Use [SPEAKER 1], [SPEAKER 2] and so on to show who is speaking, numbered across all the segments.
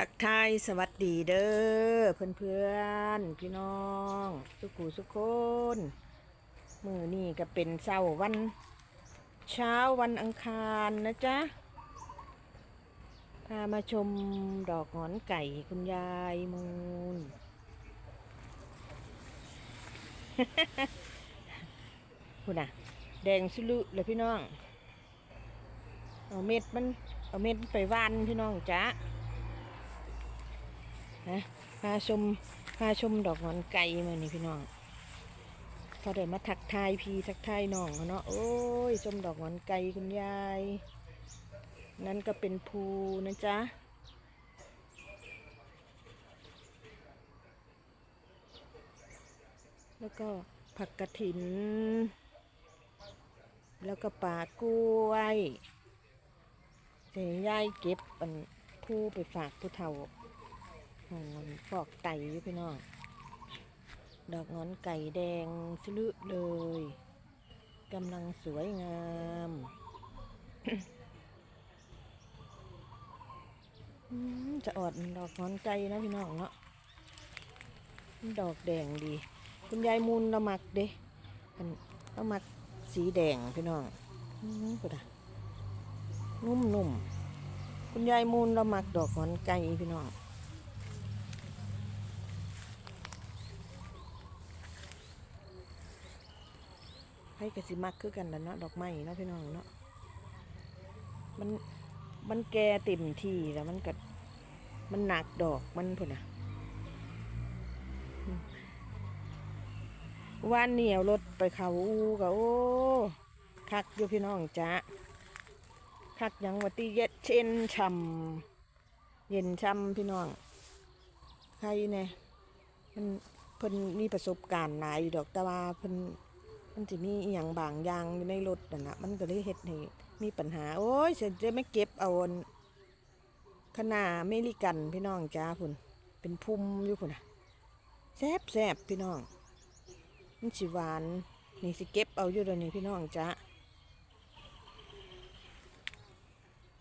[SPEAKER 1] ทักทายสวัสดีเด้อเพื่อนเพื่อนพี่น้องสุขูสุขคนมือนี่ก็เป็นเช้าวัน เช้าวันอังคารนะจ๊ะพามาชมดอกหงอนไก่คุณยายมูลคุณน่ะแดงสุลุเลยพี่น้อง เอาเม็ดมัน เอาเม็ดไปว่านพี่น้องจ๊ะ นะพาชมพาชมดอกหงอนไก่มานี่พี่น้องพอเดินมาทักทายพี่ทักทายน้องเนาะโอ้ยชมดอกหงอนไก่คุณยาย นั่นก็เป็นภูนะจ๊ะแล้วก็ผักกระถิน แล้วก็ป่ากล้วยเดี๋ยวยายเก็บอันผู้ไปฝากผู้เฒ่า หอนฟอกไตอยู่พี่น้อง ดอกงอนไก่แดงสลุเลยกำลังสวยงามจะออดดอกงอนไก่นะพี่น้องเนาะ ดอกแดงดี คุณยายมูลละมักเด้มันละมักสีแดงพี่น้องอืมกูดะนุ่มๆ คุณยายมูลละมักดอกงอนไก่พี่น้อง ให้กระสิมักคือกันแล้วเนาะดอกไม้เนาะพี่น้องเนาะมันมันแก่เต็มที่แล้วมันก็มันหนักดอกมันพุ่นอะว่านเหนียวรถไปเขาอูก็โอ้คักอยู่พี่น้องจ้ะคักยังวัติเย็ดเช่นช่ำเย็นช่ำพี่น้อง ใครเนี่ยมันเพิ่นมีประสบการณ์หลายอยู่ดอกแต่ว่าเพิ่น มันจะมีอหย่างบางอย่างอยู่ในรถนั่นะมันก็เลยเฮ็ดให้มีปัญหา โอ้ยฉันจะไม่เก็บเอาอันขนาเมริกันพี่น้องจ้าพุ่นเป็นพุ่มอยู่พุ่นะแซบแซบพี่น้องมันสิหวานนี่สิเก็บเอาอยู่เดี๋ยนี้พี่น้องจ้า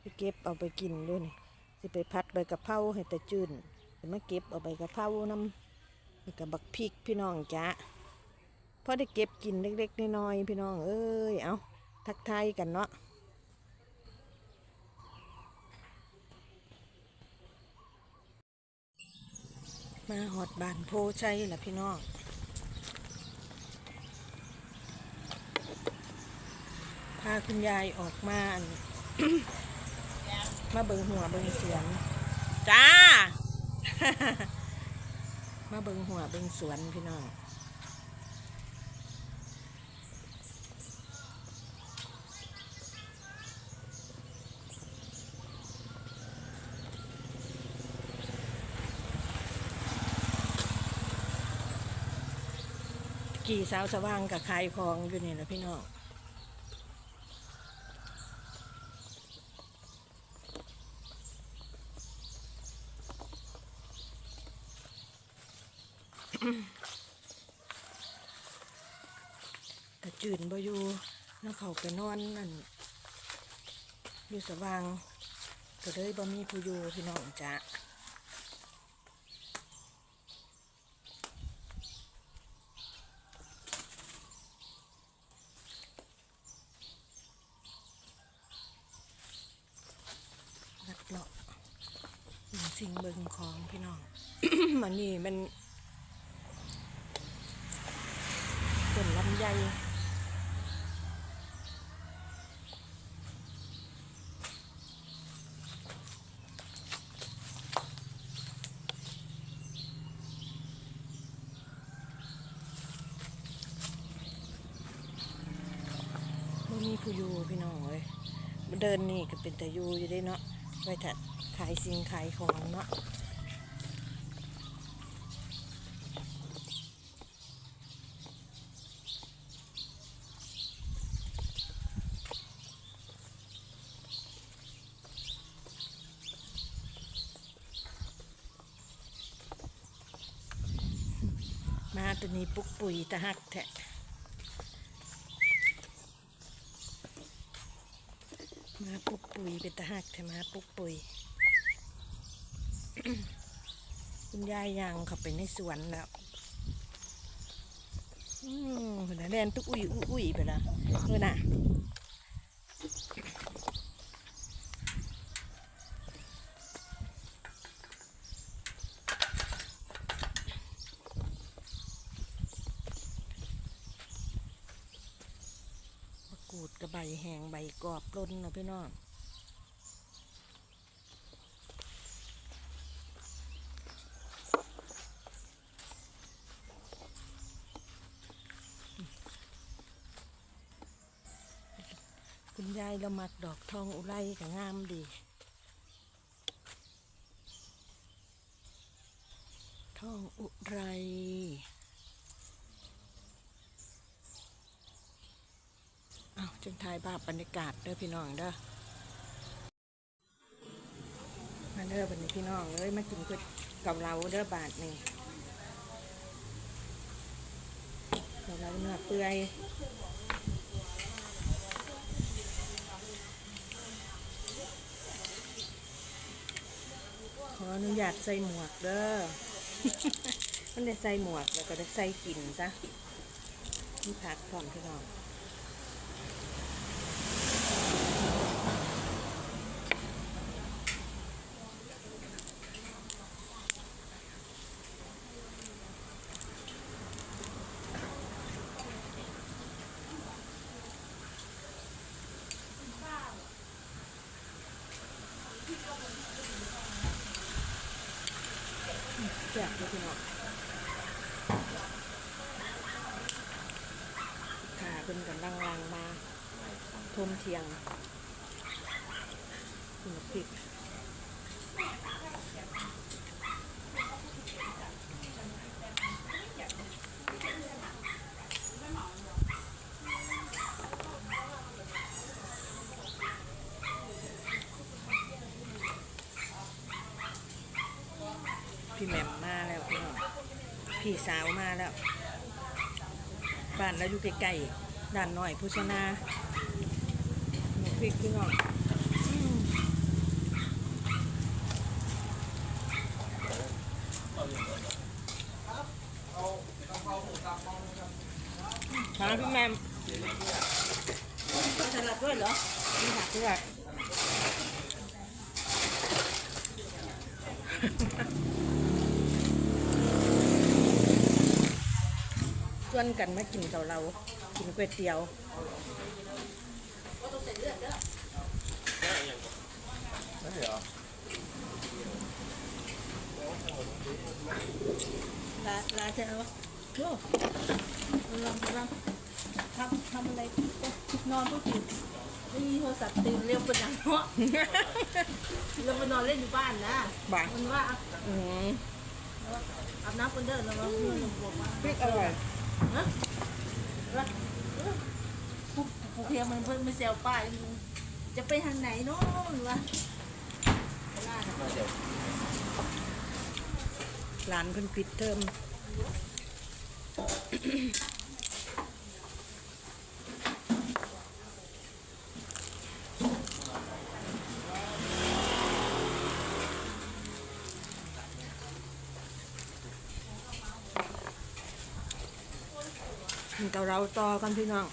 [SPEAKER 1] สิเก็บเอาไปกินด้วยนี่สิไปพัดใบกะเพราให้ต่จืนสิมาเก็บเอาใบกะเพราน้ำแล้วกับบักพริกพี่น้องจ้า พอได้เก็บกินเล็กๆน้อยๆพี่น้องเอ้ยเอาทักทายกันเนาะมาหอดบานโพชัยล่ะพี่น้องพาคุณยายออกมามาเบิงหัวเบิงสวนจ้า มาเบิงหัวเบิงสวนพี่น้อง กี่สาวสว่างกับขายของอยู่นี่นะพี่น้องแต่จืนบ่อยู่น้องเขาไปนอนนั่นอยู่สว่างก็เลยบ่มีผู้อยู่พี่น้องจ้ะ ลัดเลาะเบิ่ง สิ่งเบิงของพี่น้องมันนี่มันเป็นลำไยบ่มีผู้อยู่พี่น้องเลยเดินนี่ก็เป็นแต่อยู่อยู่ได้เนาะไว้ถ้า ขายสิ่งขายของเนาะมาตัวนี้ปุกปุ๋ยตะหักแทะมาปุกปุ๋ยเป็นตาหักแต่มาปุกปุ๋ย คุณยายยังเขาไปในสวนแล้วอืมนไหมแดนตุกอุ้ยอุ้ยอุ้ยไปละเออน่ะมะกรูดกับใบแหงใบกรอบล้นนะพี่น้องายเรามักดอกทองอุไรกับงามดี ทองอุไรเอาจึงถ่ายภาพบรรยากาศเด้อพี่น้องเด้อมาเด้อบันนี้พี่น้องเอ้ยมากินก๋วยกับเราเด้อบาทนี่กับเราเนื้อเปื่อย ขออนุญาตใส่หมวกเด้อ มันได้ใส่หมวกแล้วก็ได้ใส่กินซะมีผักพร้อมพี่น้อง แจกเลยพี่น้องขาเป็นกำลังลังมาทมเทียงหมูพริกพี่แหม่มมาแล้วพี่น้อง พี่สาวมาแล้ว บ้านเราอยู่ใกลๆด่านหน่อยพุชนาหมูพริกพี่น้องอืมหาพี่แม่ม
[SPEAKER 2] สลัดด้วยเหรอ
[SPEAKER 1] มีผักด้วย ชวนกันมากินกับเรา กินก๋วยเตี๋ยว
[SPEAKER 2] ลาลาเจ้าโย่ลองลองทำทำอะไรนอนก็กินไม่มีโทรศัพท์ตื่นเร็วเป็นอย่างเนาะเราไปนอนเล่นอยู่บ้านนะ
[SPEAKER 1] บ่า
[SPEAKER 2] มันว่า
[SPEAKER 1] อืม
[SPEAKER 2] อาบน้ำคนเดินแล้วมันบอกว่า
[SPEAKER 1] พริกอร่อย
[SPEAKER 2] ฮะแล้ว ผู้ผู้เพียมันเพิ่งมาเซลป้ายจะไปทางไหนเนาะหรือว่าล่าน่ะ
[SPEAKER 1] หลานเพิ่นปิดเทอม กินกับเราต่อกันพี่น้อง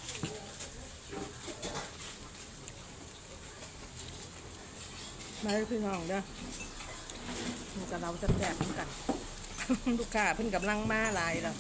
[SPEAKER 1] มาพี่น้องเด้อกินกับเราจะแซ่บๆเหมือนกัน ลูกค้าเพิ่นกำลังมาหลายแล้ว